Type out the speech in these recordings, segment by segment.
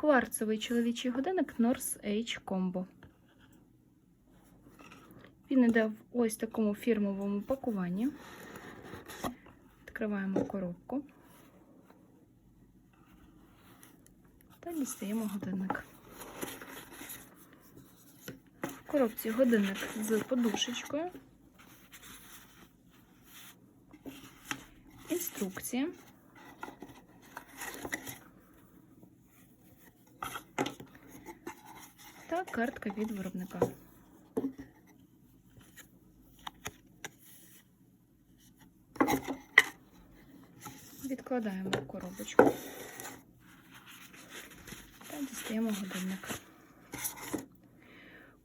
Кварцевий чоловічий годинник North H Combo. Він йде в ось такому фірмовому пакуванні. Відкриваємо коробку та дістаємо годинник. В коробці годинник з подушечкою. Інструкція. Та картка від виробника. Відкладаємо в коробочку та дістаємо годинник.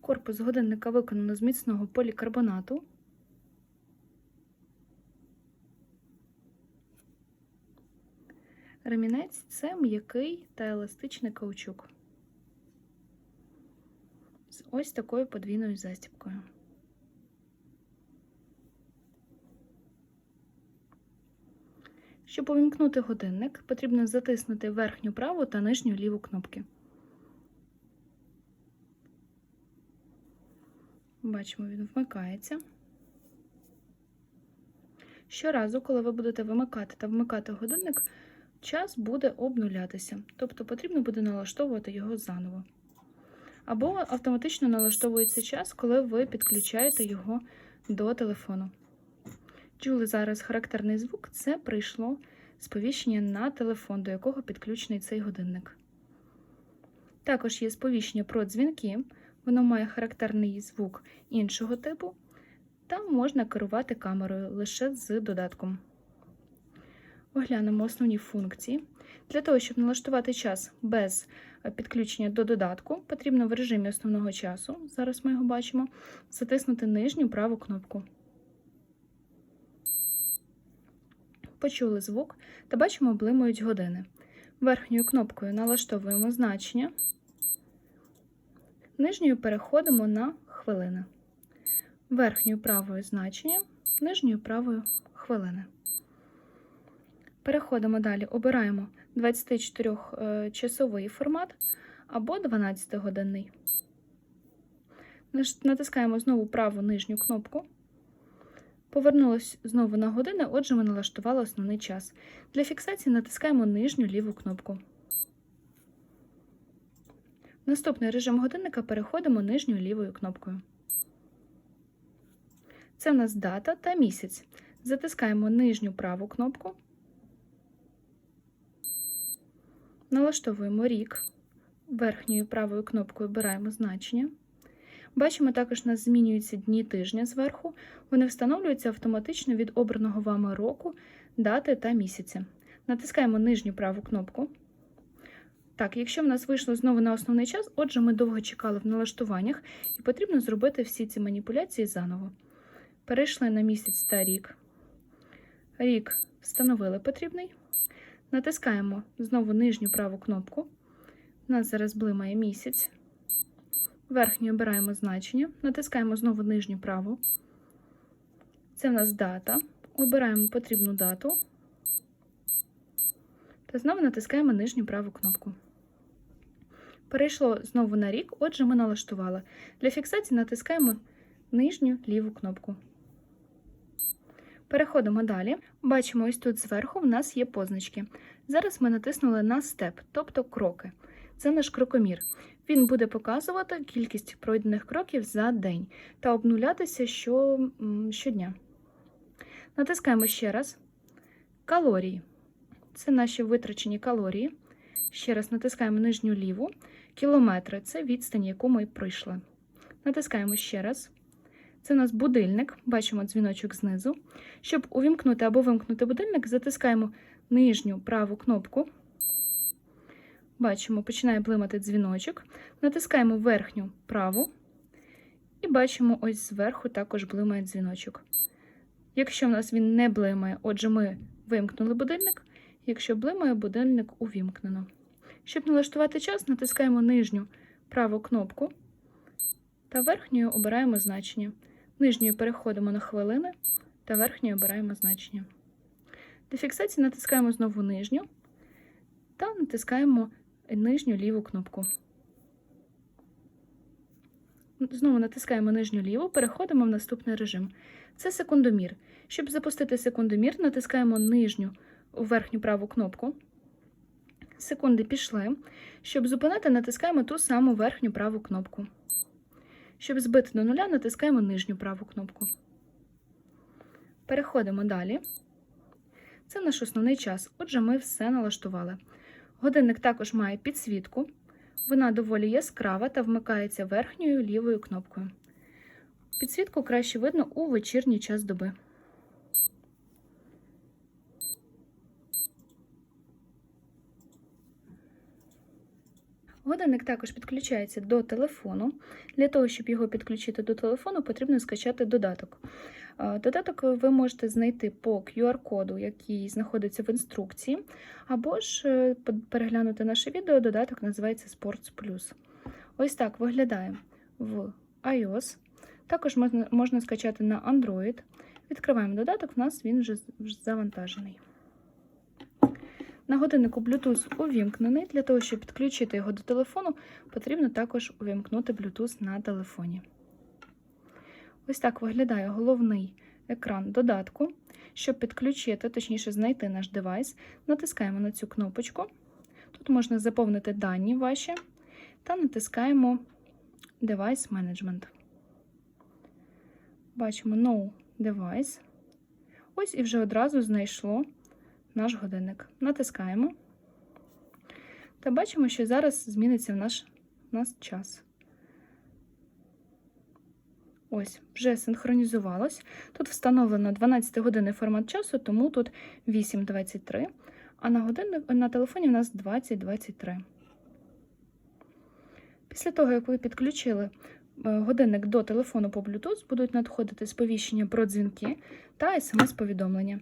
Корпус годинника виконано з міцного полікарбонату. Ремінець це м'який та еластичний каучук. З ось такою подвійною застібкою. Щоб увімкнути годинник, потрібно затиснути верхню праву та нижню ліву кнопки. Бачимо, він вмикається. Щоразу, коли ви будете вимикати та вмикати годинник, час буде обнулятися, тобто потрібно буде налаштовувати його заново. Або автоматично налаштовується час, коли ви підключаєте його до телефону. Чули зараз характерний звук це прийшло сповіщення на телефон, до якого підключений цей годинник. Також є сповіщення про дзвінки, воно має характерний звук іншого типу, та можна керувати камерою лише з додатком. Оглянемо основні функції. Для того, щоб налаштувати час без підключення до додатку, потрібно в режимі основного часу, зараз ми його бачимо, затиснути нижню праву кнопку. Почули звук та бачимо, блимають години. Верхньою кнопкою налаштовуємо значення, нижньою переходимо на хвилини. Верхньою правою значення, нижньою правою хвилини. Переходимо далі, обираємо 24-часовий формат або 12-годинний. Натискаємо знову праву нижню кнопку. Повернулось знову на години, отже, ми налаштували основний час. Для фіксації натискаємо нижню ліву кнопку. Наступний режим годинника переходимо нижньою лівою кнопкою. Це в нас дата та місяць. Затискаємо нижню праву кнопку. Налаштовуємо рік. Верхньою правою кнопкою обираємо значення. Бачимо, також у нас змінюються дні тижня зверху. Вони встановлюються автоматично від обраного вами року, дати та місяця. Натискаємо нижню праву кнопку. Так, якщо в нас вийшло знову на основний час, отже, ми довго чекали в налаштуваннях, і потрібно зробити всі ці маніпуляції заново. Перейшли на місяць та рік. Рік встановили потрібний. Натискаємо знову нижню праву кнопку. У нас зараз блимає місяць. Верхню обираємо значення, натискаємо знову нижню праву. Це в нас дата. Обираємо потрібну дату. Та знову натискаємо нижню праву кнопку. Перейшло знову на рік, отже, ми налаштували. Для фіксації натискаємо нижню ліву кнопку. Переходимо далі. Бачимо, ось тут зверху в нас є позначки. Зараз ми натиснули на степ, тобто кроки. Це наш крокомір. Він буде показувати кількість пройдених кроків за день та обнулятися що, щодня. Натискаємо ще раз. Калорії. Це наші витрачені калорії. Ще раз натискаємо нижню ліву. Кілометри це відстань, яку ми пройшли. Натискаємо ще раз. Це у нас будильник, бачимо дзвіночок знизу. Щоб увімкнути або вимкнути будильник, затискаємо нижню праву кнопку. Бачимо, починає блимати дзвіночок. Натискаємо верхню праву. І бачимо, ось зверху також блимає дзвіночок. Якщо в нас він не блимає, отже, ми вимкнули будильник. Якщо блимає, будильник увімкнено. Щоб налаштувати час, натискаємо нижню праву кнопку та верхньою обираємо значення. Нижньою переходимо на хвилини та верхньою обираємо значення. Для фіксації натискаємо знову нижню та натискаємо нижню ліву кнопку. Знову натискаємо нижню ліву, переходимо в наступний режим. Це секундомір. Щоб запустити секундомір, натискаємо нижню верхню праву кнопку. Секунди пішли. Щоб зупинити, натискаємо ту саму верхню праву кнопку. Щоб збити до нуля, натискаємо нижню праву кнопку. Переходимо далі. Це наш основний час. Отже, ми все налаштували. Годинник також має підсвітку. Вона доволі яскрава та вмикається верхньою лівою кнопкою. Підсвітку краще видно у вечірній час доби. Годинник також підключається до телефону. Для того, щоб його підключити до телефону, потрібно скачати додаток. Додаток ви можете знайти по QR-коду, який знаходиться в інструкції, або ж е, переглянути наше відео. Додаток називається Sports Plus. Ось так виглядає в iOS. Також можна, можна скачати на Android. Відкриваємо додаток, в нас він вже завантажений. На годиннику Bluetooth увімкнений. Для того, щоб підключити його до телефону, потрібно також увімкнути Bluetooth на телефоні. Ось так виглядає головний екран додатку. Щоб підключити, точніше знайти наш девайс, натискаємо на цю кнопочку. Тут можна заповнити дані ваші та натискаємо Device Management. Бачимо No Device. Ось і вже одразу знайшло наш годинник. Натискаємо та бачимо, що зараз зміниться в наш, в нас час. Ось, вже синхронізувалось. Тут встановлено 12 годинний формат часу, тому тут 8.23, а на годинник, на телефоні у нас 20.23. Після того, як ви підключили е, годинник до телефону по Bluetooth, будуть надходити сповіщення про дзвінки та смс-повідомлення.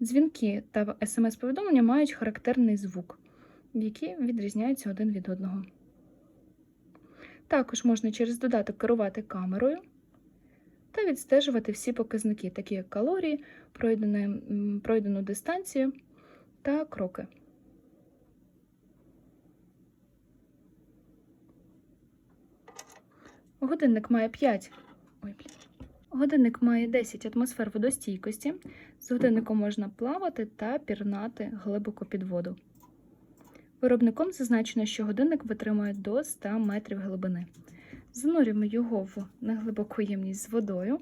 Дзвінки та смс-повідомлення мають характерний звук, які відрізняються один від одного. Також можна через додаток керувати камерою та відстежувати всі показники, такі як калорії, пройдену дистанцію та кроки. Годинник має 5. Ой, блін. Годинник має 10 атмосфер водостійкості. З годинником можна плавати та пірнати глибоко під воду. Виробником зазначено, що годинник витримує до 100 метрів глибини. Занурюємо його в неглибоку ємність з водою.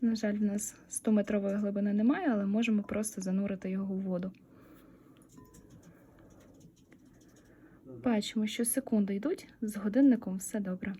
На жаль, в нас 100-метрової глибини немає, але можемо просто занурити його в воду. Бачимо, що секунди йдуть, з годинником все добре.